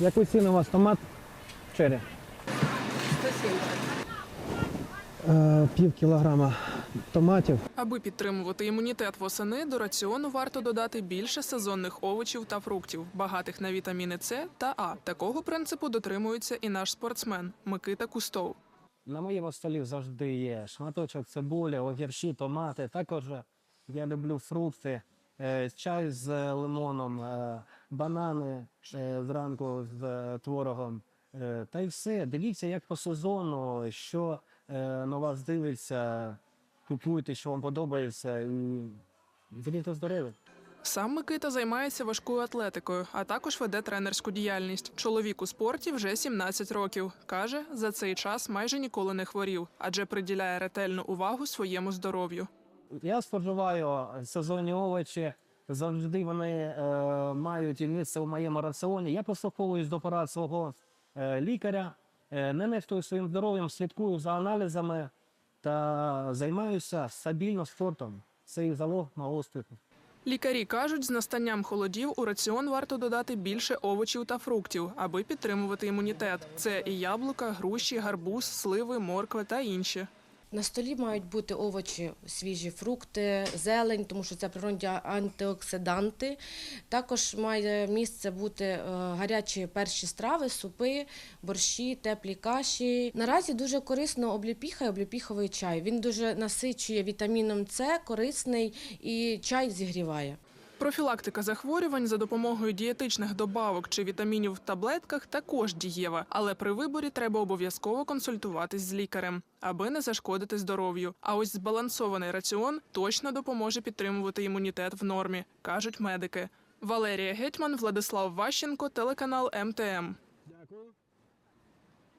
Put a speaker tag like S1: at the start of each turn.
S1: Яку ціну у вас томат? Чері?
S2: 170.
S1: Е, пів кілограма томатів.
S3: Аби підтримувати імунітет восени, до раціону варто додати більше сезонних овочів та фруктів, багатих на вітаміни С та А. Такого принципу дотримується і наш спортсмен Микита Кустов.
S1: На моєму столі завжди є шматочок цибулі, огірші, томати. Також я люблю фрукти, е, чай з лимоном, е, банани е, зранку з е, творогом. Е, Та й все. Дивіться, як по сезону, що е, на вас дивиться, купуйте, що вам подобається, і будете здорові.
S3: Сам Микита займається важкою атлетикою, а також веде тренерську діяльність. Чоловік у спорті вже 17 років. Каже, за цей час майже ніколи не хворів, адже приділяє ретельну увагу своєму здоров'ю.
S1: Я споживаю сезонні овочі. Завжди вони е, мають місце в моєму раціоні. Я послуховуюсь до порад свого е, лікаря, е, не нехтую своїм здоров'ям, слідкую за аналізами та займаюся стабільно спортом. Це і залог мого успіху.
S3: Лікарі кажуть, з настанням холодів у раціон варто додати більше овочів та фруктів, аби підтримувати імунітет. Це і яблука, груші, гарбуз, сливи, морква та інші.
S2: На столі мають бути овочі, свіжі фрукти, зелень, тому що це природні антиоксиданти. Також має місце бути е, гарячі перші страви, супи, борщі, теплі каші. Наразі дуже корисно обліпіха і обліпіховий чай. Він дуже насичує вітаміном С, корисний і чай зігріває.
S3: Профілактика захворювань за допомогою дієтичних добавок чи вітамінів в таблетках також дієва, але при виборі треба обов'язково консультуватись з лікарем, аби не зашкодити здоров'ю. А ось збалансований раціон точно допоможе підтримувати імунітет в нормі, кажуть медики. Валерія Гетьман, Владислав Ващенко, телеканал МТМ.